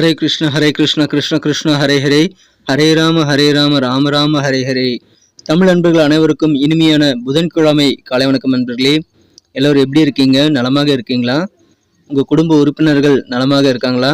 ஹரே கிருஷ்ண ஹரே கிருஷ்ண கிருஷ்ண கிருஷ்ண ஹரே ஹரே. ஹரே ராம ஹரே ராம ராம ராம ஹரே ஹரே. தமிழ் அன்பர்கள் அனைவருக்கும் இனிமையான புதன்கிழமை காலை வணக்கம் நண்பர்களே. எல்லோரும் எப்படி இருக்கீங்க? நலமாக இருக்கீங்களா? உங்கள் குடும்ப உறுப்பினர்கள் நலமாக இருக்காங்களா?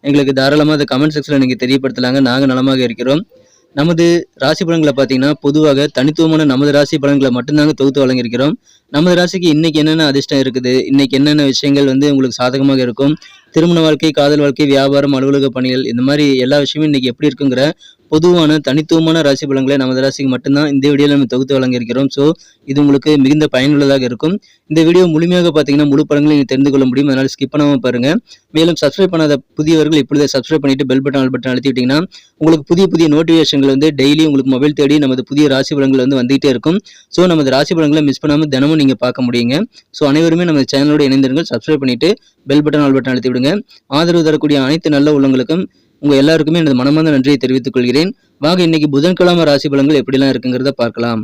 எங்களுக்கு தாராளமாக அதை கமெண்ட் செக்ஷனில் நீங்கள் தெரியப்படுத்தலாங்க. நாங்கள் நலமாக இருக்கிறோம். நமது ராசி பலன்களை பார்த்தீங்கன்னா பொதுவாக தனித்துவமான நமது ராசி பலன்களை மட்டும்தாங்க தொகுத்து வழங்கியிருக்கிறோம். நமது ராசிக்கு இன்னைக்கு என்னென்ன அதிர்ஷ்டம் இருக்குது? இன்னைக்கு என்னென்ன விஷயங்கள் வந்து உங்களுக்கு சாதகமாக இருக்கும்? திருமண வாழ்க்கை காதல் வாழ்க்கை வியாபாரம் அலுவலக பணிகள் இந்த மாதிரி எல்லா விஷயமும் இன்னைக்கு எப்படி இருக்குங்கிற பொதுவான தனித்துவமான ராசி பலன்களை நமது ராசிக்கு மட்டும்தான் இந்த வீடியோவில் நம்ம தொகுத்து வழங்கியிருக்கிறோம். ஸோ இது உங்களுக்கு மிகுந்த பயனுள்ளதாக இருக்கும். இந்த வீடியோ முழுமையாக பார்த்தீங்கன்னா முழு பலன்களை நீங்கள் தெரிந்து கொள்ள முடியும். அதனால் ஸ்கிப் பண்ணாமல் பாருங்க. மேலும் சப்ஸ்கிரைப் பண்ணாத புதியவர்கள் இப்பொழுதே சப்ஸ்கிரைப் பண்ணிட்டு பெல் பட்டன் ஆல் பட்டன் அழுத்திட்டீங்கன்னா உங்களுக்கு புதிய புதிய நோட்டிஃபிகேஷன்கள் வந்து டெய்லி உங்களுக்கு மொபைல் தேடி நமது புதிய ராசி பலன்கள் வந்து வந்துகிட்டே இருக்கும். ஸோ நமது ராசி பலன்களை மிஸ் பண்ணாமல் தினமும் நீங்கள் பார்க்க முடியுங்க. ஸோ அனைவருமே நம்ம சேனலோட இணைந்திருங்கள். சப்ஸ்கிரைப் பண்ணிட்டு பெல் பட்டன் ஆல் பட்டன் அழுத்தி விடுங்க. ஆதரவு தரக்கூடிய அனைத்து நல்ல உள்ளங்களுக்கும் உங்க எல்லாருக்குமே எனது மனமார்ந்த நன்றியை தெரிவித்துக் கொள்கிறேன். வாங்க இன்னைக்கு புதன்கிழமை ராசி பலன்கள் எப்படிலாம் இருக்குங்கிறத பார்க்கலாம்.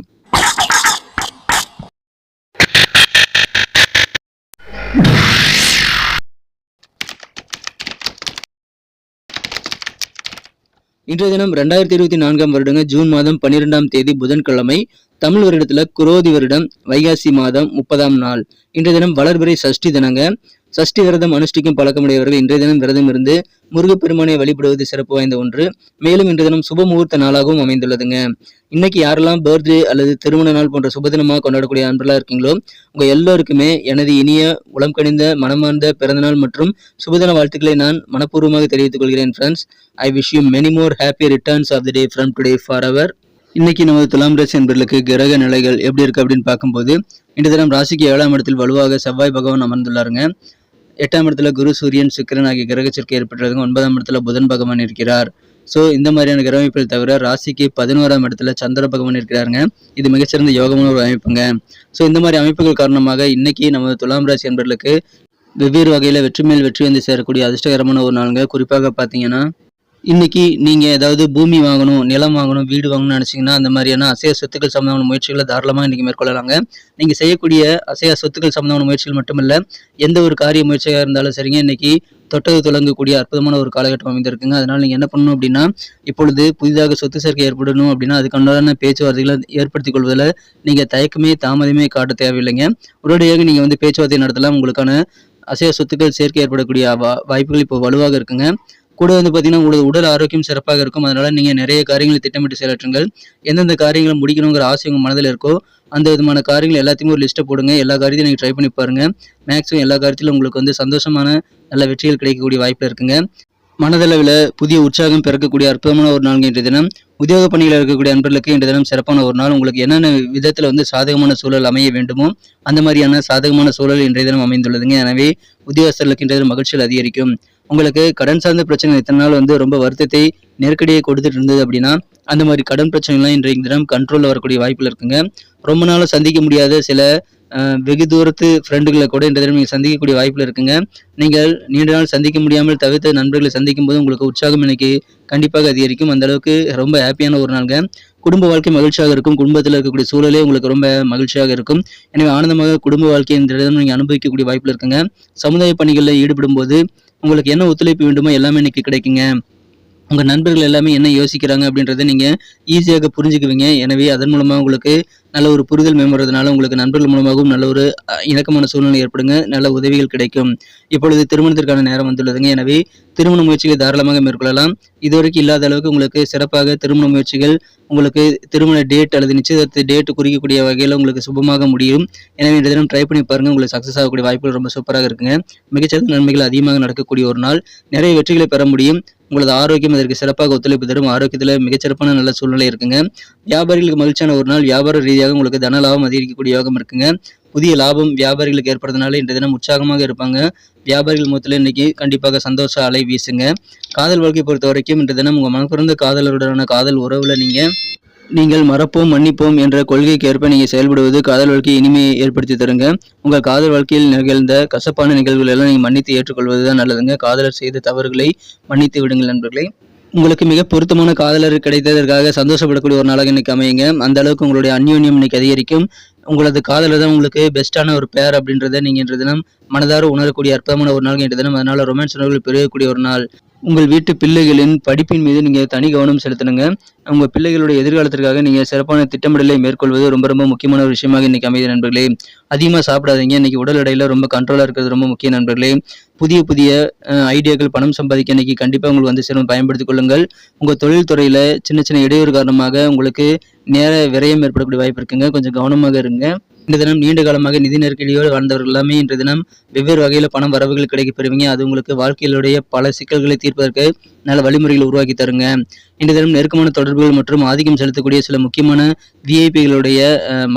இன்றைய தினம் ரெண்டாயிரத்தி இருபத்தி நான்காம் வருடங்க ஜூன் மாதம் பன்னிரெண்டாம் தேதி புதன்கிழமை தமிழ் வருடத்துல குரோதி வருடம் வைகாசி மாதம் முப்பதாம் நாள். இன்றைய தினம் வளர்பிறை சஷ்டி தினங்க. சஷ்டி விரதம் அனுஷ்டிக்கும் பழக்கமுடையவர்கள் இன்றைய தினம் விரதம் இருந்து முருகப்பெருமானை வழிபடுவது சிறப்பு வாய்ந்த ஒன்று. மேலும் இன்றைய தினம் சுப முகூர்த்த நாளாகவும் அமைந்துள்ளதுங்க. இன்னைக்கு யாரெல்லாம் பர்த்டே அல்லது திருமண நாள் போன்ற சுபதினமாக கொண்டாடக்கூடிய அன்பர்களாக இருக்கீங்களோ உங்க எல்லோருக்குமே எனது இனிய உளம் கணிந்த மனமார்ந்த பிறந்தநாள் மற்றும் சுபதின வாழ்த்துக்களை நான் மனப்பூர்வமாக தெரிவித்துக் கொள்கிறேன் friends I wish you many more happy returns of the day from today for அவர் இன்னைக்கு நமது துலாம் ராசி என்பர்களுக்கு கிரக நிலைகள் எப்படி இருக்கு அப்படின்னு பார்க்கும்போது இன்று தினம் ராசிக்கு ஏழாம் இடத்தில் வலுவாக செவ்வாய் பகவான் அமர்ந்துள்ளாருங்க. எட்டாம் இடத்துல குரு சூரியன் சுக்கிரன் ஆகிய கிரக சேர்க்கை ஏற்பட்டுள்ளதுங்க ஒன்பதாம் இடத்துல புதன் பகவான் இருக்கிறார். ஸோ இந்த மாதிரியான கிரக அமைப்புகள் தவிர ராசிக்கு பதினோராம் இடத்துல சந்திர பகவான் இருக்கிறாருங்க. இது மிகச்சிறந்த யோகமான ஒரு அமைப்புங்க. ஸோ இந்த மாதிரி அமைப்புகள் காரணமாக இன்னைக்கு நமது துலாம் ராசி என்பர்களுக்கு வெவ்வேறு வகையில் வெற்றி மேல் வெற்றி வந்து சேரக்கூடிய அதிர்ஷ்டகரமான ஒரு நாளுங்க. குறிப்பாக பார்த்தீங்கன்னா இன்னைக்கு நீங்க ஏதாவது பூமி வாங்கணும் நிலம் வாங்கணும் வீடு வாங்கணும்னு நினைச்சீங்கன்னா அந்த மாதிரியான அசைய சொத்துக்கள் சம்பந்தமான முயற்சிகளை தாராளமாக இன்றைக்கி மேற்கொள்ளலாங்க. நீங்கள் செய்யக்கூடிய அசைய சொத்துக்கள் சம்பந்தமான முயற்சிகள் மட்டுமல்ல எந்த ஒரு காரிய முயற்சியாக இருந்தாலும் சரிங்க இன்னைக்கு தொட்டது தொடங்கக்கூடிய அற்புதமான ஒரு காலகட்டம் அமைந்திருக்குங்க. அதனால் நீங்கள் என்ன பண்ணணும் அப்படின்னா இப்பொழுது புதிதாக சொத்து சேர்க்கை ஏற்படணும் அப்படின்னா அதுக்கான பேச்சுவார்த்தைகளை ஏற்படுத்திக் கொள்வதில் நீங்கள் தயக்கமே தாமதமே காட்ட தேவையில்லைங்க. உடனடியாக நீங்கள் வந்து பேச்சுவார்த்தை நடத்தலாம். உங்களுக்கான அசைய சொத்துக்கள் சேர்க்கை ஏற்படக்கூடிய வா- வாய்ப்புகள் இப்போ வலுவாக இருக்குங்க. கூட வந்து பார்த்தீங்கன்னா உங்களது உடல் ஆரோக்கியம் சிறப்பாக இருக்கும். அதனால் நீங்கள் நிறைய காரியங்களை திட்டமிட்டு செயலாற்றுங்கள். எந்தெந்த காரியங்களை முடிக்கணுங்கிற ஆசை உங்கள் மனதில் இருக்கோ அந்த விதமான காரியங்கள் எல்லாத்தையுமே ஒரு லிஸ்ட்டை போடுங்க. எல்லா காரியத்தையும் நீங்கள் ட்ரை பண்ணி பாருங்கள் மேக்ஸிமம் எல்லா காரியத்திலும் உங்களுக்கு வந்து சந்தோஷமான நல்ல வெற்றிகள் கிடைக்கக்கூடிய வாய்ப்பு இருக்குங்க. மனதளவில் புதிய உற்சாகம் பிறக்கக்கூடிய அற்புதமான ஒரு நாள் இன்றைய தினம். உத்தியோக பணியில் இருக்கக்கூடிய அன்பர்களுக்கு இன்றைய தினம் சிறப்பான ஒரு நாள். உங்களுக்கு என்னென்ன விதத்தில் வந்து சாதகமான சூழல் அமைய வேண்டுமோ அந்த மாதிரியான சாதகமான சூழல் இன்றைய தினம் அமைந்துள்ளதுங்க. எனவே உத்தியோகஸ்தர்களுக்கு இன்றைய தினம் மகிழ்ச்சிகள் அதிகரிக்கும். உங்களுக்கு கடன் சார்ந்த பிரச்சனை இத்தனை நாள் வந்து ரொம்ப வருத்தத்தை நெருக்கடியை கொடுத்துட்டு இருந்தது அப்படின்னா அந்த மாதிரி கடன் பிரச்சனைலாம் இன்றைய தினம் கண்ட்ரோலில் வரக்கூடிய வாய்ப்பில் இருக்குங்க. ரொம்ப நாளாக சந்திக்க முடியாத சில வெகு தூரத்து ஃப்ரெண்டுகளை கூட இந்த தினம் நீங்கள் சந்திக்கக்கூடிய வாய்ப்பில் இருக்குங்க. நீங்கள் நீண்ட நாள் சந்திக்க முடியாமல் தவிர்த்த நண்பர்களை சந்திக்கும் போது உங்களுக்கு உற்சாகம் இன்னைக்கு கண்டிப்பாக அதிகரிக்கும். அந்த அளவுக்கு ரொம்ப ஹாப்பியான ஒரு நாளுங்க. குடும்ப வாழ்க்கை மகிழ்ச்சியாக இருக்கும். குடும்பத்தில் இருக்கக்கூடிய சூழலே உங்களுக்கு ரொம்ப மகிழ்ச்சியாக இருக்கும். எனவே ஆனந்தமாக குடும்ப வாழ்க்கை இந்த தினம் நீங்கள் அனுபவிக்கக்கூடிய வாய்ப்பில் இருக்குங்க. சமுதாய பணிகளில் ஈடுபடும் போது உங்களுக்கு என்ன ஒத்துழைப்பு வேண்டுமோ எல்லாமே இன்னைக்கு கிடைக்குங்க. உங்கள் நண்பர்கள் எல்லாமே என்ன யோசிக்கிறாங்க அப்படின்றத நீங்கள் ஈஸியாக புரிஞ்சுக்குவீங்க. எனவே அதன் மூலமாக உங்களுக்கு நல்ல ஒரு புரிதல் மேம்படுறதுனால உங்களுக்கு நண்பர்கள் மூலமாகவும் நல்ல ஒரு இணக்கமான சூழ்நிலை ஏற்படுங்க. நல்ல உதவிகள் கிடைக்கும். இப்பொழுது திருமணத்திற்கான நேரம் வந்துள்ளதுங்க. எனவே திருமண முயற்சிகளை தாராளமாக மேற்கொள்ளலாம். இதுவரைக்கும் இல்லாத அளவுக்கு உங்களுக்கு சிறப்பாக திருமண முயற்சிகள் உங்களுக்கு திருமண டேட் அல்லது நிச்சயதார்த்த டேட் குறிக்கக்கூடிய வகையில் உங்களுக்கு சுபமாக முடியும். எனவே இந்த தினம் ட்ரை பண்ணி பாருங்கள் உங்களுக்கு சக்ஸஸ் ஆகக்கூடிய வாய்ப்புகள் ரொம்ப சூப்பராக இருக்குங்க. மிகச்சிறந்த நன்மைகள் அதிகமாக நடக்கக்கூடிய ஒரு நாள். நிறைய வெற்றிகளை பெற முடியும். உங்களது ஆரோக்கியம் அதற்கு சிறப்பாக ஒத்துழைப்பு தரும். ஆரோக்கியத்தில் மிகச்சிறப்பான நல்ல சூழ்நிலை இருக்குங்க. வியாபாரிகளுக்கு மகிழ்ச்சியான ஒரு நாள். வியாபார ரீதியாக உங்களுக்கு தன லாபம் அதிகரிக்கக்கூடிய யோகம் இருக்குங்க. புதிய லாபம் வியாபாரிகளுக்கு ஏற்படுறதுனால இன்றைய தினம் உற்சாகமாக இருப்பாங்க. வியாபாரிகள் மொத்தத்தில் இன்னைக்கு கண்டிப்பாக சந்தோஷ அலை வீசுங்க. காதல் வாழ்க்கை பொறுத்த வரைக்கும் இன்றைய தினம் உங்கள் மனப்பிறந்த காதலருடனான காதல் உறவுல நீங்க நீங்கள் மறப்போம் மன்னிப்போம் என்ற கொள்கைக்கு ஏற்ப நீங்கள் செயல்படுவது காதல் வாழ்க்கையை இனிமையை ஏற்படுத்தி தருங்க. உங்கள் காதல் வாழ்க்கையில் நிகழ்ந்த கசப்பான நிகழ்வுகள் எல்லாம் நீங்கள் மன்னித்து ஏற்றுக்கொள்வது தான் நல்லதுங்க. காதலர் செய்த தவறுகளை மன்னித்து விடுங்கள் நண்பர்களே. உங்களுக்கு மிக பொருத்தமான காதலர் கிடைத்ததற்காக சந்தோஷப்படக்கூடிய ஒரு நாளாக இன்னைக்கு அமையுங்க. அந்த அளவுக்கு உங்களுடைய அந்யோன்யம் இன்னைக்கு அதிகரிக்கும். உங்களது காதலர் தான் உங்களுக்கு பெஸ்ட்டான ஒரு பேர் அப்படின்றத நீங்கள் இன்று தினம் மனதார உணரக்கூடிய அற்புதமான ஒரு நாள் இன்று தினம். அதனால ரொமான்ஸ் உணர்வுகள் பெருகக்கூடிய ஒரு நாள். உங்கள் வீட்டு பிள்ளைகளின் படிப்பின் மீது நீங்கள் தனி கவனம் செலுத்தணுங்க. உங்கள் பிள்ளைகளுடைய எதிர்காலத்திற்காக நீங்கள் சிறப்பான திட்டமிடலை மேற்கொள்வது ரொம்ப ரொம்ப முக்கியமான ஒரு விஷயமாக இன்றைக்கி அமைதி நண்பர்களே. அதிகமாக சாப்பிடாதீங்க. இன்னைக்கு உடல் எடையில் ரொம்ப கண்ட்ரோலாக இருக்கிறது ரொம்ப முக்கிய நண்பர்களே. புதிய புதிய ஐடியாக்கள் பணம் சம்பாதிக்க இன்றைக்கி கண்டிப்பாக உங்களுக்கு வந்து சிறப்பு பயன்படுத்திக் கொள்ளுங்கள். உங்கள் தொழில் துறையில் சின்ன சின்ன இடையூறு காரணமாக உங்களுக்கு நேர விரயம் ஏற்படக்கூடிய வாய்ப்பு இருக்குங்க. கொஞ்சம் கவனமாக இருங்க. இந்த தினம் நீண்ட காலமாக நிதி நெருக்கடியோடு வாழ்ந்தவர்கள் எல்லாமே இன்று தினம் வெவ்வேறு வகையில் பணம் வரவுகள் கிடைக்க பெறுவீங்க. அது உங்களுக்கு வாழ்க்கையிலுடைய பல சிக்கல்களை தீர்ப்பதற்கு நல்ல வழிமுறைகளை உருவாக்கி தருங்க. இன்று தினம் நெருக்கமான தொடர்புகள் மற்றும் ஆதிக்கம் செலுத்தக்கூடிய சில முக்கியமான விஐபிகளுடைய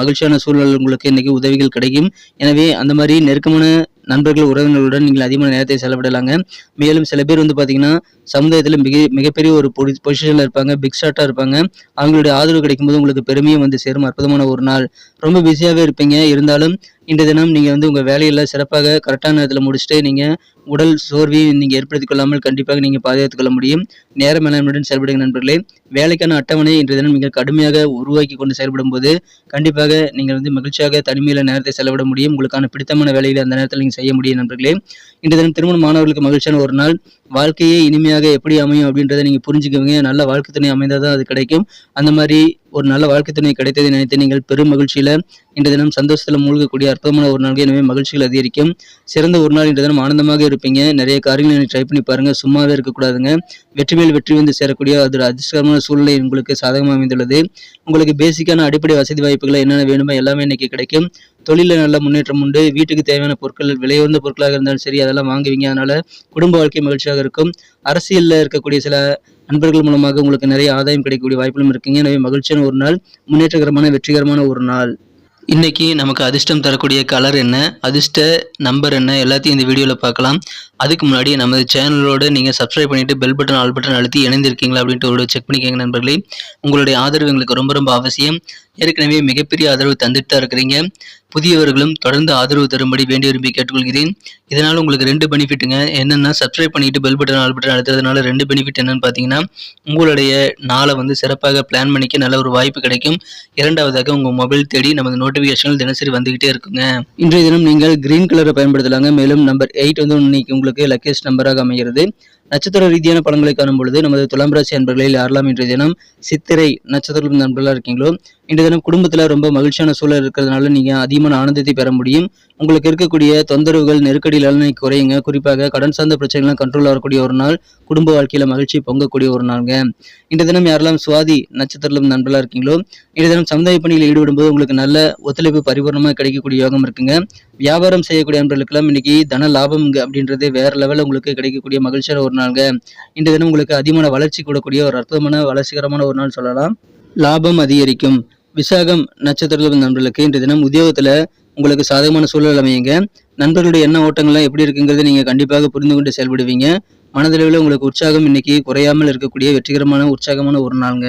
மகிழ்ச்சியான சூழல் உங்களுக்கு இன்னைக்கு உதவிகள் கிடைக்கும். எனவே அந்த மாதிரி நெருக்கமான நண்பர்கள் உறவினர்களுடன் நீங்கள் அதிகமான நேரத்தை செலவிடலாங்க. மேலும் சில பேர் வந்து பார்த்தீங்கன்னா சமுதாயத்தில் மிக மிகப்பெரிய ஒரு பொசிஷனில் இருப்பாங்க பிக் ஷாட்டாக இருப்பாங்க. அவங்களுடைய ஆதரவு கிடைக்கும்போது உங்களுக்கு பெருமையும் வந்து சேரும். அற்புதமான ஒரு நாள். ரொம்ப பிஸியாகவே இருப்பீங்க. இருந்தாலும் இந்த தினம் நீங்கள் வந்து உங்கள் வேலையெல்லாம் சிறப்பாக கரெக்டான நேரத்தில் முடிச்சுட்டு நீங்கள் உடல் சோர்வையும் நீங்கள் ஏற்படுத்திக் கொள்ளாமல் கண்டிப்பாக நீங்கள் பாதுகாத்துக் கொள்ள முடியும். நேர மேலாண்மையுடன் செயல்படுங்க நண்பர்களே. வேலைக்கான அட்டவணை இன்றைய தினம் நீங்கள் கடுமையாக உருவாக்கி கொண்டு செயல்படும் போது கண்டிப்பாக நீங்கள் வந்து மகிழ்ச்சியாக தனிமையில் நேரத்தை செலவிட முடியும். உங்களுக்கான பிடித்தமான வேலைகளை அந்த நேரத்தில் நீங்கள் செய்ய முடியும் நண்பர்களே. இன்றைய தினம் திருமண மாணவர்களுக்கு மகிழ்ச்சியான ஒரு நாள். வாழ்க்கையே இனிமையாக எப்படி அமையும் அப்படின்றத நீங்கள் புரிஞ்சுக்குவீங்க. நல்ல வாழ்க்கை துணை அமைந்தால் தான் அது கிடைக்கும். அந்த மாதிரி ஒரு நல்ல வாழ்க்கை துணை கிடைத்ததை நினைத்து நீங்கள் பெரும் மகிழ்ச்சியில் இன்று தினம் சந்தோஷத்தில் மூழ்கக்கூடிய அற்புதமான ஒரு நாள் எனவே மகிழ்ச்சிகள் அதிகரிக்கும். சிறந்த ஒரு நாள் இன்று தினம் ஆனந்தமாக இருப்பீங்க. நிறைய காரியங்களை ட்ரை பண்ணி பாருங்க. சும்மாவே இருக்கக்கூடாதுங்க வெற்றி மேல் வெற்றி வந்து சேரக்கூடிய அது அதிர்ஷ்டமான சூழ்நிலை உங்களுக்கு சாதகமாக அமைந்துள்ளது. உங்களுக்கு பேசிக்கான அடிப்படை வசதி வாய்ப்புகளை என்னென்ன வேணுமோ எல்லாமே இன்னைக்கு கிடைக்கும். தொழிலில் நல்ல முன்னேற்றம் உண்டு. வீட்டுக்கு தேவையான பொருட்கள் விலையுயர்ந்த பொருட்களாக இருந்தாலும் சரி அதெல்லாம் வாங்குவீங்க. அதனால குடும்ப வாழ்க்கை மகிழ்ச்சியாக இருக்கும். அரசியலில் இருக்கக்கூடிய சில நண்பர்கள் மூலமாக உங்களுக்கு நிறைய ஆதாயம் கிடைக்கக்கூடிய வாய்ப்புகளும் இருக்குங்க. எனவே மகிழ்ச்சியான ஒரு நாள் முன்னேற்றகரமான வெற்றிகரமான ஒரு நாள். இன்னைக்கு நமக்கு அதிர்ஷ்டம் தரக்கூடிய கலர் என்ன அதிர்ஷ்ட நம்பர் என்ன எல்லாத்தையும் இந்த வீடியோவில் பார்க்கலாம். அதுக்கு முன்னாடி நமது சேனலோட நீங்கள் சப்ஸ்கிரைப் பண்ணிட்டு பெல் பட்டன் ஆல் பட்டன் அழுத்தி இணைந்திருக்கீங்களா அப்படின்ட்டு ஒரு செக் பண்ணிக்கோங்க நண்பர்களே. உங்களுடைய ஆதரவு எங்களுக்கு ரொம்ப ரொம்ப அவசியம். ஏற்கனவே மிகப்பெரிய ஆதரவு தந்துட்டு தான் இருக்கிறீங்க. புதியவர்களும் தொடர்ந்து ஆதரவு தரும்படி வேண்டி விரும்பி கேட்டுக்கொள்கிறேன். இதனால் உங்களுக்கு ரெண்டு பெனிஃபிட்டுங்க. என்னென்னா சப்ஸ்கிரைப் பண்ணிட்டு பெல் பட்டன் ஆல் பட்டன் அழுத்துறதுனால ரெண்டு பெனிஃபிட் என்னன்னு பார்த்தீங்கன்னா உங்களுடைய நாளை வந்து சிறப்பாக பிளான் பண்ணிக்க நல்ல ஒரு வாய்ப்பு கிடைக்கும். இரண்டாவதாக உங்கள் மொபைல் தேடி நமது நோட்டிஃபிகேஷன்கள் தினசரி வந்துகிட்டே இருக்குங்க. இன்றைய தினம் நீங்கள் கிரீன் கலரை பயன்படுத்தலாங்க. மேலும் நம்பர் எயிட் வந்து இன்னைக்கு உங்களுக்கு லக்கேஸ்ட் நம்பராக அமைகிறது. நட்சத்திர ரீதியான பலன்களை காணும் பொழுது நமது துலாம் ராசி அன்பர்களில் யாரெல்லாம் இன்றைய தினம் சித்திரை நட்சத்திரம் நண்பர்களாக இருக்கீங்களோ இன்றைய தினம் குடும்பத்தில் ரொம்ப மகிழ்ச்சியான சூழல் இருக்கிறதுனால நீங்கள் அதிகமான ஆனந்தத்தை பெற முடியும். உங்களுக்கு இருக்கக்கூடிய தொந்தரவுகள் நெருக்கடிகள் இன்னைக்கு குறையுங்க. குறிப்பாக கடன் சார்ந்த பிரச்சனைகள்லாம் கண்ட்ரோல் ஆகக்கூடிய ஒரு நாள் குடும்ப வாழ்க்கையில மகிழ்ச்சி பொங்கக்கூடிய ஒரு நாளுங்க. இன்றைய தினம் யாரெல்லாம் சுவாதி நட்சத்திரம் நண்பர்களாக இருக்கீங்களோ இன்றைய தினம் சமுதாய பணியில் ஈடுபடும்போது உங்களுக்கு நல்ல ஒத்துழைப்பு பரிபூர்ணமாக கிடைக்கக்கூடிய யோகம் இருக்குங்க. வியாபாரம் செய்யக்கூடிய நண்பர்களுக்கெல்லாம் இன்னைக்கு தன லாபம் அப்படின்றது வேற லெவலில் உங்களுக்கு கிடைக்கக்கூடிய மகிழ்ச்சியான ஒரு ஒரு நாள்ங்க இந்த தினம் உங்களுக்கு அதிகமான வளர்ச்சி கூடக்கூடிய ஒரு அற்புதமான வளர்ச்சிகரமான ஒரு நாள் சொல்லலாம். லாபம் அதிகரிக்கும். விசாகம் நட்சத்திரத்தில் நண்பர்களுக்கு இன்றைய தினம் உத்தியோகத்தில் உங்களுக்கு சாதகமான சூழல் அமையுங்க. நண்பர்களுடைய எண்ண ஓட்டங்கள்லாம் எப்படி இருக்குங்கிறத நீங்கள் கண்டிப்பாக புரிந்து கொண்டு செயல்படுவீங்க. மனதளவில் உங்களுக்கு உற்சாகம் இன்னைக்கு குறையாமல் இருக்கக்கூடிய வெற்றிகரமான உற்சாகமான ஒரு நாளுங்க.